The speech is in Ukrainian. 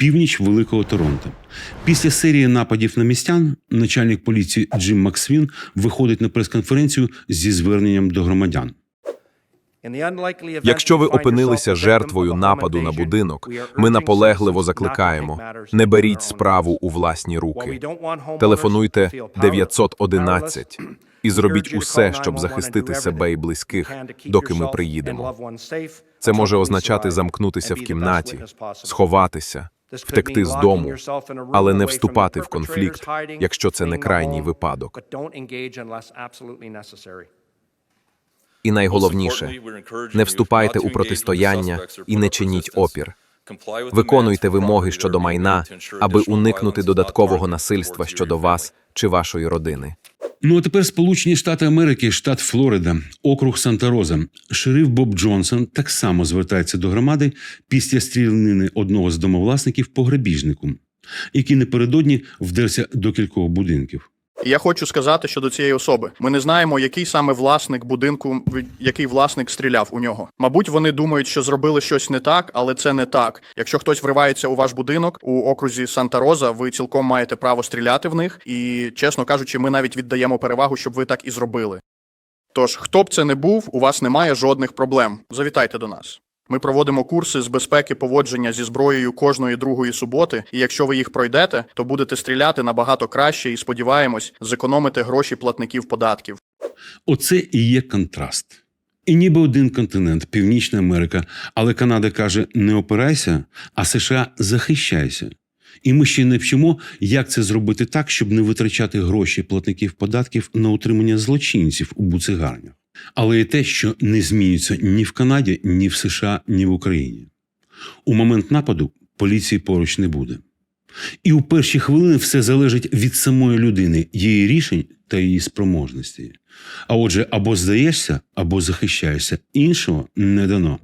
північ Великого Торонто. Після серії нападів на містян начальник поліції Джим Максвін виходить на прес-конференцію зі зверненням до громадян. Якщо ви опинилися жертвою нападу на будинок, ми наполегливо закликаємо: не беріть справу у власні руки. Телефонуйте 911 і зробіть усе, щоб захистити себе і близьких, доки ми приїдемо. Це може означати замкнутися в кімнаті, сховатися, втекти з дому, але не вступати в конфлікт, якщо це не крайній випадок. І найголовніше, не вступайте у протистояння і не чиніть опір. Виконуйте вимоги щодо майна, аби уникнути додаткового насильства щодо вас чи вашої родини. Ну а тепер Сполучені Штати Америки, штат Флорида, округ Санта-Роза. Шериф Боб Джонсон так само звертається до громади після стрілянини одного з домовласників по грабіжнику, який напередодні вдерся до кількох будинків. Я хочу сказати щодо цієї особи. Ми не знаємо, який саме власник будинку, який власник стріляв у нього. Мабуть, вони думають, що зробили щось не так, але це не так. Якщо хтось вривається у ваш будинок у окрузі Санта-Роза, ви цілком маєте право стріляти в них. І, чесно кажучи, ми навіть віддаємо перевагу, щоб ви так і зробили. Тож, хто б це не був, у вас немає жодних проблем. Завітайте до нас. Ми проводимо курси з безпеки поводження зі зброєю кожної другої суботи, і якщо ви їх пройдете, то будете стріляти набагато краще і сподіваємось, зекономити гроші платників податків. Оце і є контраст. І ніби один континент, Північна Америка, але Канада каже: не опирайся, а США захищайся. І ми ще не вчимо, як це зробити так, щоб не витрачати гроші платників податків на утримання злочинців у буцегарнях. Але і те, що не змінюється ні в Канаді, ні в США, ні в Україні. У момент нападу поліції поруч не буде. І у перші хвилини все залежить від самої людини, її рішень та її спроможності. А отже, або здаєшся, або захищаєшся. Іншого не дано.